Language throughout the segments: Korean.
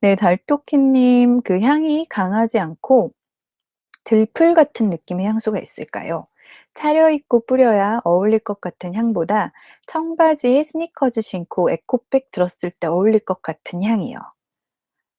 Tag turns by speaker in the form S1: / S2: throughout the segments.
S1: 네 달토끼님 그 향이 강하지 않고 들풀 같은 느낌의 향수가 있을까요? 차려입고 뿌려야 어울릴 것 같은 향보다 청바지에 스니커즈 신고 에코백 들었을 때 어울릴 것 같은 향이요.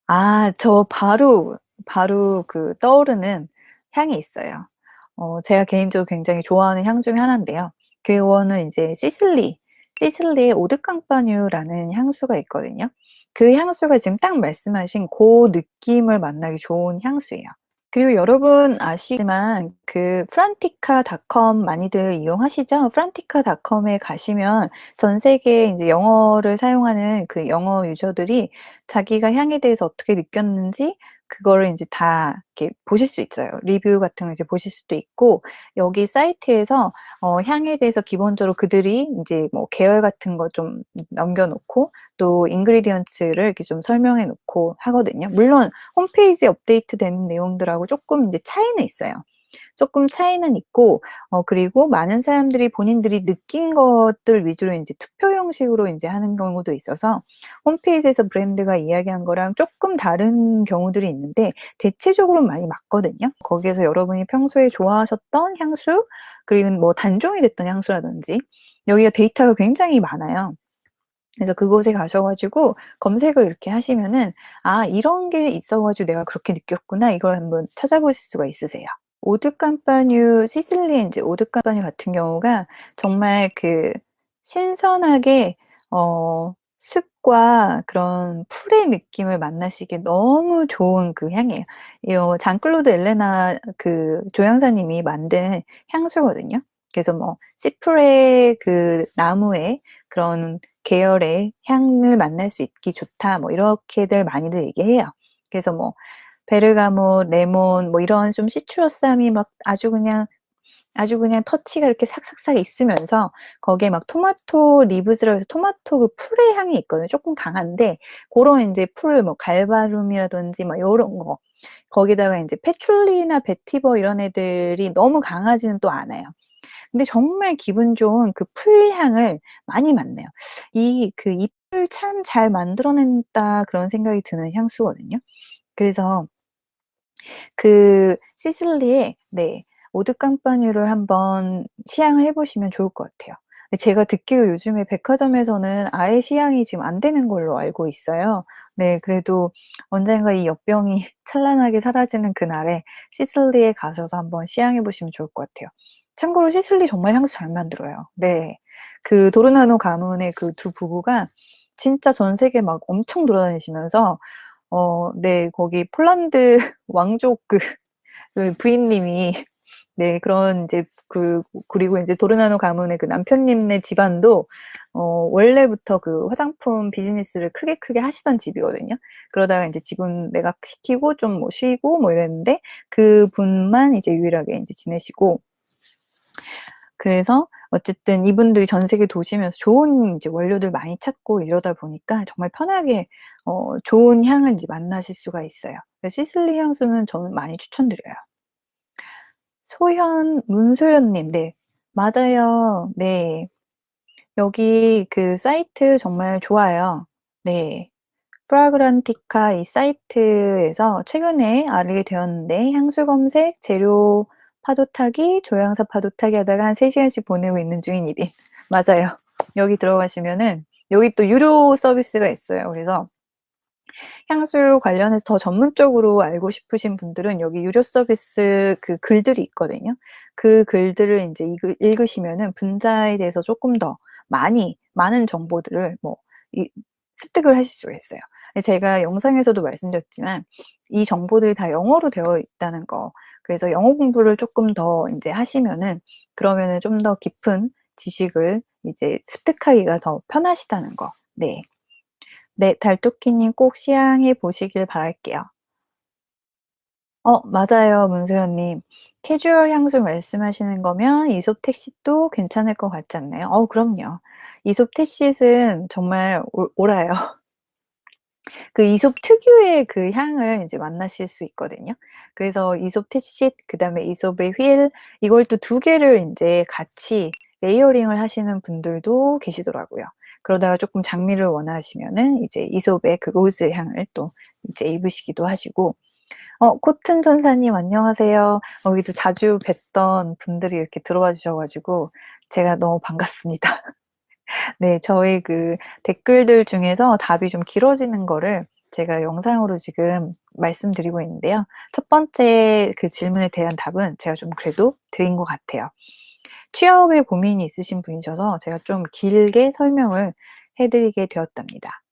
S1: 아 저 바로, 바로 그 떠오르는 향이 있어요. 어 제가 개인적으로 굉장히 좋아하는 향 중에 하나인데요. 그거는 인제 시슬리, 시슬리의 오드 캄파뉴라는 향수가 있거든요. 그 향수가 지금 딱 말씀하신 고 느낌을 만나기 좋은 향수예요. 그리고 여러분 아시지만 그 프란티카닷컴 많이들 이용하시죠? 프란티카닷컴에 가시면 전 세계 인제 영어를 사용하는 그 영어 유저들이 자기가 향에 대해서 어떻게 느꼈는지 그거를 인제 다 이렇게 보실 수 있어요. 리뷰 같은 걸 이제 보실 수도 있고 여기 사이트에서 어 향에 대해서 기본적으로 그들이 인제 뭐 계열 같은 거 좀 남겨 놓고 또 ingredients를 이렇게 좀 설명해 놓고 하거든요. 물론 홈페이지에 업데이트되는 내용들하고 쪼끔 인제 차이는 있어요. 쪼끔 차이는 있고 어 그리고 많은 사람들이 본인들이 느낀 것들 위주로 인제 투표 형식으로 인제 하는 경우도 있어서 홈페이지에서 브랜드가 이야기한 거랑 쪼끔 다른 경우들이 있는데 대체적으로는 많이 맞거든요. 거기에서 여러분이 평소에 좋아하셨던 향수 그리고 뭐 단종이 됐던 향수라든지 여기가 데이터가 굉장히 많아요. 그래서 그곳에 가셔 가지고 검색을 이렇게 하시면은 '아 이런 게 있어 가지고 내가 그렇게 느꼈구나.' 이걸 한번 찾아보실 수가 있으세요. 오드 캄파뉴 시슬리 인제 오드 캄파뉴 같은 경우가 정말 그 신선하게 어 숲과 그런 풀의 느낌을 만나시기에 너무 좋은 그 향이에요. 이 어 장클로드 엘레나 그 조향사님이 만든 향수거든요. 그래서 뭐 "시프레 그 나무의 그런 계열의 향을 만날 수 있기 좋다." 뭐 이렇게들 많이들 얘기해요. 그래서 뭐 베르가못, 레몬 뭐 이런 좀 시트러스함이 막 아주 그냥 아주 그냥 터치가 이렇게 삭삭삭 있으면서 거기에 막 토마토 리브스라고 해서 토마토 그 풀의 향이 있거든요. 쪼끔 강한데 고런 인제 풀 뭐 갈바륨이라든지 막 요런 거 거기다가 인제 패출리나 베티버 이런 애들이 너무 강하지는 또 않아요. 근데 정말 기분 좋은 그 풀향을 많이 맡네요. 이 그 '잎을 참 잘 만들어 낸다.' 그런 생각이 드는 향수거든요. 그래서 그 시슬리의 네 오드 캄파뉴를 한번 시향을 해 보시면 좋을 것 같아요. 제가 듣기로 요즘에 백화점에서는 아예 시향이 지금 안 되는 걸로 알고 있어요. 네 그래도 언젠가 이 역병이 찬란하게 사라지는 그날에 시슬리에 가셔서 한번 시향해 보시면 좋을 것 같아요. 참고로 시슬리 정말 향수 잘 만들어요. 네. 그 도르나노 가문의 그 2 부부가 진짜 전 세계 막 엄청 돌아다니시면서 어 네 거기 폴란드 왕족 그 그 부인님이 네 그런 인제 그 그리고 인제 도르나노 가문의 그 남편님네 집안도 어 원래부터 그 화장품 비즈니스를 크게, 크게 하시던 집이거든요. 그러다가 인제 직원 매각시키고 좀 뭐 쉬고 뭐 이랬는데 그 분만 이제 유일하게 인제 지내시고 그래서 어쨌든 이분들이 전 세계 도시면서 좋은 인제 원료들 많이 찾고 이러다 보니까 정말 편하게 어 좋은 향을 인제 만나실 수가 있어요. 그 시슬리 향수는 저는 많이 추천드려요. 소현 문소연님 네. 맞아요. 네. 여기 그 사이트 정말 좋아요. 네. 프라그란티카 이 사이트에서 최근에 알게 되었는데 향수 검색, 재료 파도 타기, 조향사 파도 타기 하다가 한 3 시간씩 보내고 있는 중인 1인. 맞아요. 여기 들어가시면은 여기 또 유료 서비스가 있어요. 그래서 향수 관련해서 더 전문적으로 알고 싶으신 분들은 여기 유료 서비스 그 글들이 있거든요. 그 글들을 읽으 읽으시면은 분자에 대해서 쪼끔 더 많이 많은 정보들을 뭐 이 습득을 하실 수가 있어요. 예 제가 영상에서도 말씀드렸지만 이 정보들이 다 영어로 되어 있다는 거 그래서 영어 공부를 쪼끔 더 인제 하시면은 그러면은 좀 더 깊은 지식을 이제 습득하기가 더 편하시다는 거. 네. 네 달토끼 님 꼭 시향해 보시길 바랄게요. 어 맞아요 문소연 님. 캐주얼 향수 말씀하시는 거면 이솝 택시도 괜찮을 것 같지 않나요? 어 그럼요. 이솝 택시는 정말 올 옳아요. 그 이솝 특유의 그 향을 인제 만나실 수 있거든요. 그래서 이솝 택시 그다음에 이솝의 휠 이걸 또 2 개를 인제 같이 레이어링을 하시는 분들도 계시더라고요. 그러다가 쪼끔 장미를 원하시면은 이제 이솝의 그 로즈 향을 또 이제 입으시기도 하시고 어 코튼 전사님 안녕하세요. 여기도 자주 뵀던 분들이 이렇게 들어와 주셔 가지고 제가 너무 반갑습니다. 네. 저희 그 댓글들 중에서 답이 좀 길어지는 거를 제가 영상으로 지금 말씀드리고 있는데요. 첫 번째 그 질문에 대한 답은 제가 좀 그래도 드린 것 같아요. 취업에 고민이 있으신 분이셔서 제가 좀 길게 설명을 해 드리게 되었답니다.